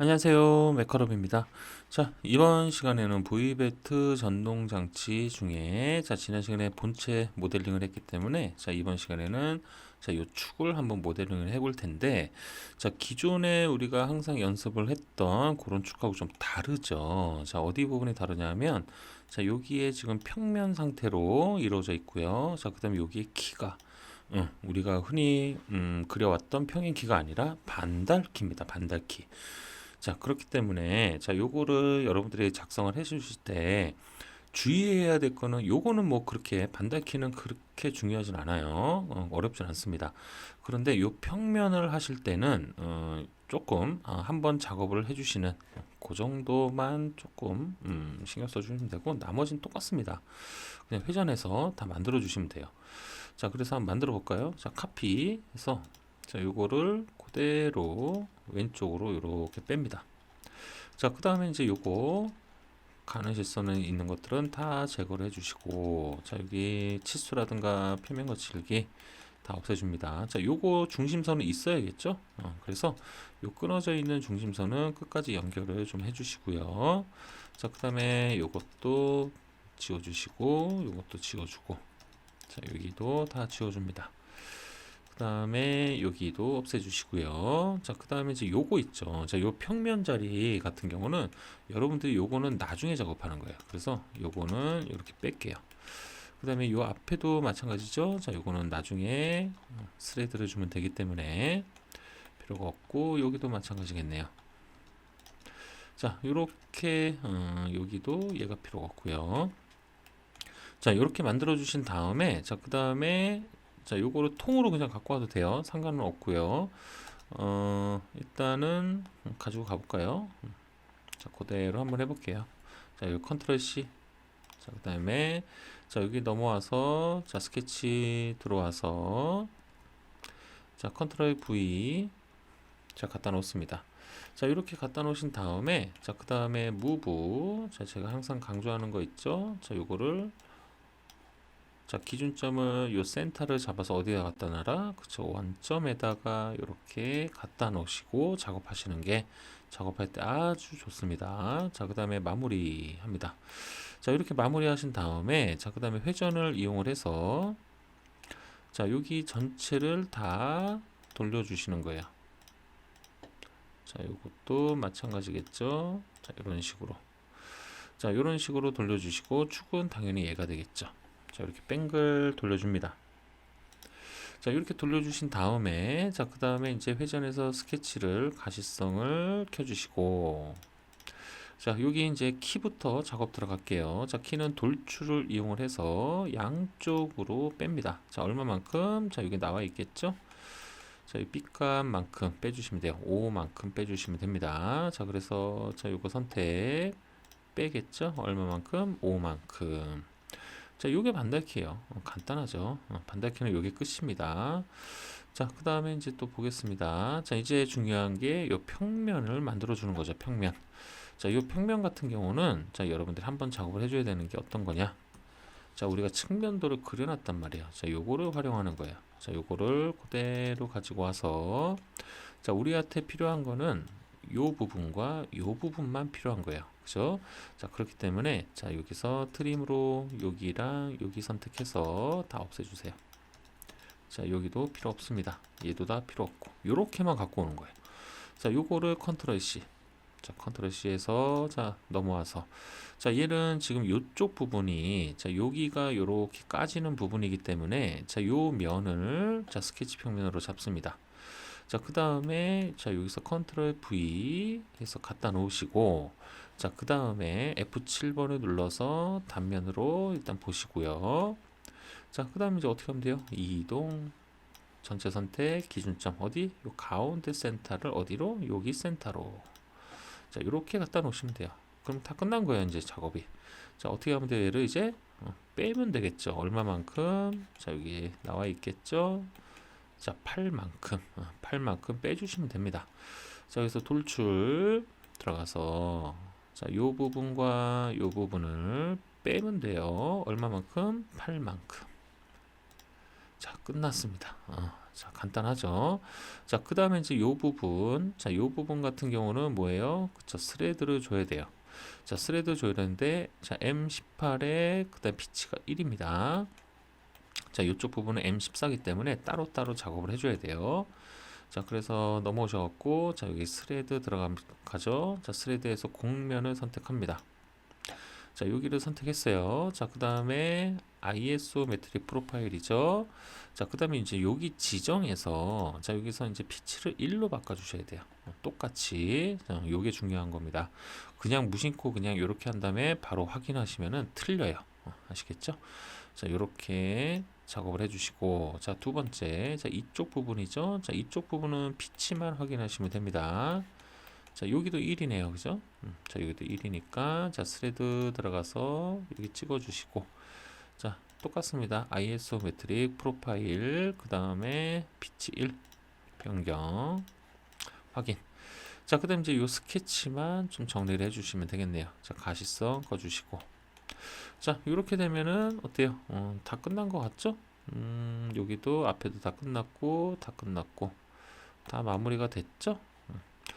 안녕하세요. 메카롭입니다. 자, 이번 시간에는 V베트 전동 장치 중에 자, 지난 시간에 본체 모델링을 했기 때문에 자, 이번 시간에는 자, 요 축을 한번 모델링을 해볼 텐데 자, 기존에 우리가 항상 연습을 했던 그런 축하고 좀 다르죠. 자, 어디 부분이 다르냐면 자, 여기에 지금 평면 상태로 이루어져 있고요. 자, 그 다음에 여기에 키가 응, 우리가 흔히 음, 그려왔던 평행 키가 아니라 반달키입니다. 반달키. 자, 그렇기 때문에 자, 요거를 여러분들이 작성을 해 주실 때 주의해야 될 거는 요거는 뭐 그렇게 반달키는 그렇게 중요하진 않아요. 어, 어렵진 않습니다. 그런데 요 평면을 하실 때는 어, 조금 어, 한번 작업을 해 주시는 그 정도만 조금 음, 신경 써 주시면 되고 나머지는 똑같습니다. 그냥 회전해서 다 만들어 주시면 돼요. 자, 그래서 한번 만들어 볼까요? 자, 카피해서 자, 요거를 그대로 왼쪽으로 이렇게 뺍니다. 자, 그 다음에 이제 요거 가는 실선에 있는 것들은 다 제거를 해주시고, 자, 여기 치수라든가 표면 거칠기 다 없애줍니다. 자, 요거 중심선은 있어야겠죠? 어, 그래서 요 끊어져 있는 중심선은 끝까지 연결을 좀 해주시고요. 자, 그 다음에 요것도 지워주시고, 요것도 지워주고, 자, 여기도 다 지워줍니다. 그 다음에 여기도 없애주시고요. 자, 그 다음에 이제 요거 있죠. 자, 요 평면 자리 같은 경우는 여러분들이 요거는 나중에 작업하는 거예요. 그래서 요거는 이렇게 뺄게요. 그 다음에 요 앞에도 마찬가지죠. 자, 요거는 나중에 스레드를 주면 되기 때문에 필요가 없고 여기도 마찬가지겠네요. 자, 요렇게 어, 여기도 얘가 필요가 없고요. 자, 이렇게 만들어 주신 다음에 자, 그 다음에 자, 요거를 통으로 그냥 갖고 와도 돼요. 상관은 없고요. 어, 일단은 가지고 가볼까요? 자, 그대로 한번 해볼게요. 자, 여기 컨트롤 C. 자, 그 다음에 자, 여기 넘어와서 자, 스케치 들어와서 자, 컨트롤 V. 자, 갖다 놓습니다. 자, 이렇게 갖다 놓으신 다음에 자, 그 다음에 무브. 자, 제가 항상 강조하는 거 있죠? 자, 요거를 자, 기준점을 요 센터를 잡아서 어디에 갖다 놔라? 그쵸. 원점에다가 이렇게 갖다 놓으시고 작업하시는 게 작업할 때 아주 좋습니다. 자, 그 다음에 마무리 합니다. 자, 이렇게 마무리 하신 다음에 자, 그 다음에 회전을 이용을 해서 자, 여기 전체를 다 돌려주시는 거예요. 자, 이것도 마찬가지겠죠. 자, 이런 식으로. 자, 이런 식으로 돌려주시고 축은 당연히 얘가 되겠죠. 자, 이렇게 뱅글 돌려줍니다. 자, 이렇게 돌려주신 다음에, 자, 그 다음에 이제 회전해서 스케치를 가시성을 켜주시고, 자, 여기 이제 키부터 작업 들어갈게요. 자, 키는 돌출을 이용을 해서 양쪽으로 뺍니다. 자, 얼마만큼? 자, 여기 나와 있겠죠? 자, 이 B값만큼 빼주시면 돼요. 5만큼 빼주시면 됩니다. 자, 그래서, 자, 요거 선택 빼겠죠? 얼마만큼? 5만큼. 자, 요게 반달키예요. 어, 간단하죠. 어, 반달키는 요게 끝입니다. 자, 그 다음에 이제 또 보겠습니다. 자, 이제 중요한 게 요 평면을 만들어 주는 거죠. 평면. 자, 요 평면 같은 경우는 자, 여러분들이 한번 작업을 해줘야 되는 게 어떤 거냐? 자, 우리가 측면도를 그려놨단 말이에요. 자, 요거를 활용하는 거예요. 자, 요거를 그대로 가지고 와서 자, 우리한테 필요한 거는 요 부분과 요 부분만 필요한 거예요. 그죠? 자, 그렇기 때문에 자, 여기서 트림으로 여기랑 여기 선택해서 다 없애 주세요. 자, 여기도 필요 없습니다. 얘도 다 필요 없고 요렇게만 갖고 오는 거예요. 자, 요거를 컨트롤 C. 자, 컨트롤 C에서 자, 넘어와서 자, 얘는 지금 요쪽 부분이 자, 여기가 요렇게 까지는 부분이기 때문에 자, 요 면을 자, 스케치 평면으로 잡습니다. 자, 그 다음에 자, 여기서 컨트롤 V 해서 갖다 놓으시고 자, 그 다음에 F7번을 눌러서 단면으로 일단 보시고요. 자, 그 다음에 이제 어떻게 하면 돼요? 이동, 전체 선택, 기준점 어디? 요 가운데 센터를 어디로? 여기 센터로. 자, 이렇게 갖다 놓으시면 돼요. 그럼 다 끝난 거예요, 이제 작업이. 자, 어떻게 하면 돼요? 얘를 이제 어, 빼면 되겠죠. 얼마만큼? 자, 여기 나와 있겠죠? 자, 8만큼, 어, 8만큼 빼주시면 됩니다. 자, 여기서 돌출 들어가서 자, 요 부분과 요 부분을 빼면 돼요. 얼마만큼? 8만큼. 자, 끝났습니다. 어, 자, 간단하죠. 자, 그 다음에 이제 요 부분, 자, 요 부분 같은 경우는 뭐예요? 그쵸, 스레드를 줘야 돼요. 자, 스레드 줘야 되는데, 자, M18에 그 다음 피치가 1입니다. 자, 이쪽 부분은 M14이기 때문에 따로따로 작업을 해줘야 돼요. 자, 그래서 넘어오셔갖고, 자, 여기 스레드 들어가죠. 자, 스레드에서 공면을 선택합니다. 자, 여기를 선택했어요. 자, 그 다음에 ISO 매트릭 프로파일이죠. 자, 그 다음에 이제 여기 지정에서, 자, 여기서 이제 피치를 1로 바꿔주셔야 돼요. 어, 똑같이. 자, 요게 중요한 겁니다. 그냥 무심코 그냥 이렇게 한 다음에 바로 확인하시면은 틀려요. 어, 아시겠죠? 자, 요렇게 작업을 해주시고, 자, 두 번째, 자, 이쪽 부분이죠. 자, 이쪽 부분은 피치만 확인하시면 됩니다. 자, 여기도 1이네요. 그죠? 음, 자, 여기도 1이니까, 자, 스레드 들어가서 여기 찍어 주시고, 자, 똑같습니다. ISO 매트릭 프로파일, 그 다음에 피치 1 변경, 확인. 자, 그 다음 이제 요 스케치만 좀 정리를 해주시면 되겠네요. 자, 가시성 꺼주시고. 자, 이렇게 되면은 어때요? 어, 다 끝난 것 같죠? 음, 여기도 앞에도 다 끝났고, 다 끝났고, 다 마무리가 됐죠?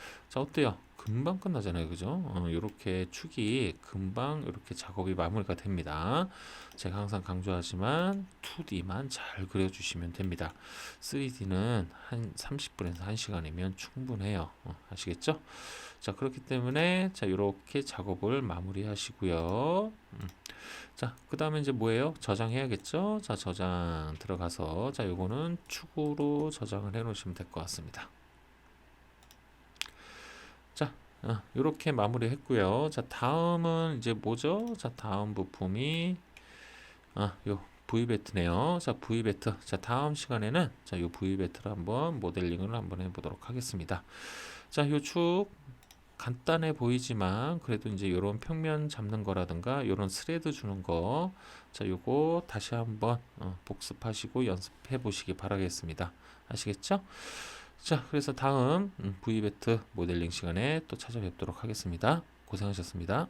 음. 자, 어때요? 금방 끝나잖아요. 그죠? 어, 이렇게 축이 금방 이렇게 작업이 마무리가 됩니다. 제가 항상 강조하지만 2D만 잘 그려주시면 됩니다. 3D는 한 30분에서 1시간이면 충분해요. 어, 아시겠죠? 자, 그렇기 때문에 자, 이렇게 작업을 마무리 하시고요. 음. 자, 그 다음에 이제 뭐예요? 저장해야겠죠? 자, 저장 들어가서 자, 요거는 축으로 저장을 해 놓으시면 될 것 같습니다. 자, 어, 이렇게 마무리 했고요. 자, 다음은 이제 뭐죠? 자, 다음 부품이 아, 요 V베트네요. 자, V베트. 자, 다음 시간에는 자, 요 V베트를 한번 모델링을 한번 해 보도록 하겠습니다. 자, 요 축 간단해 보이지만 그래도 이제 요런 평면 잡는 거라든가 요런 스레드 주는 거, 자, 요거 다시 한번 어, 복습하시고 연습해 보시기 바라겠습니다. 아시겠죠? 자, 그래서 다음 음, V베트 모델링 시간에 또 찾아뵙도록 하겠습니다. 고생하셨습니다.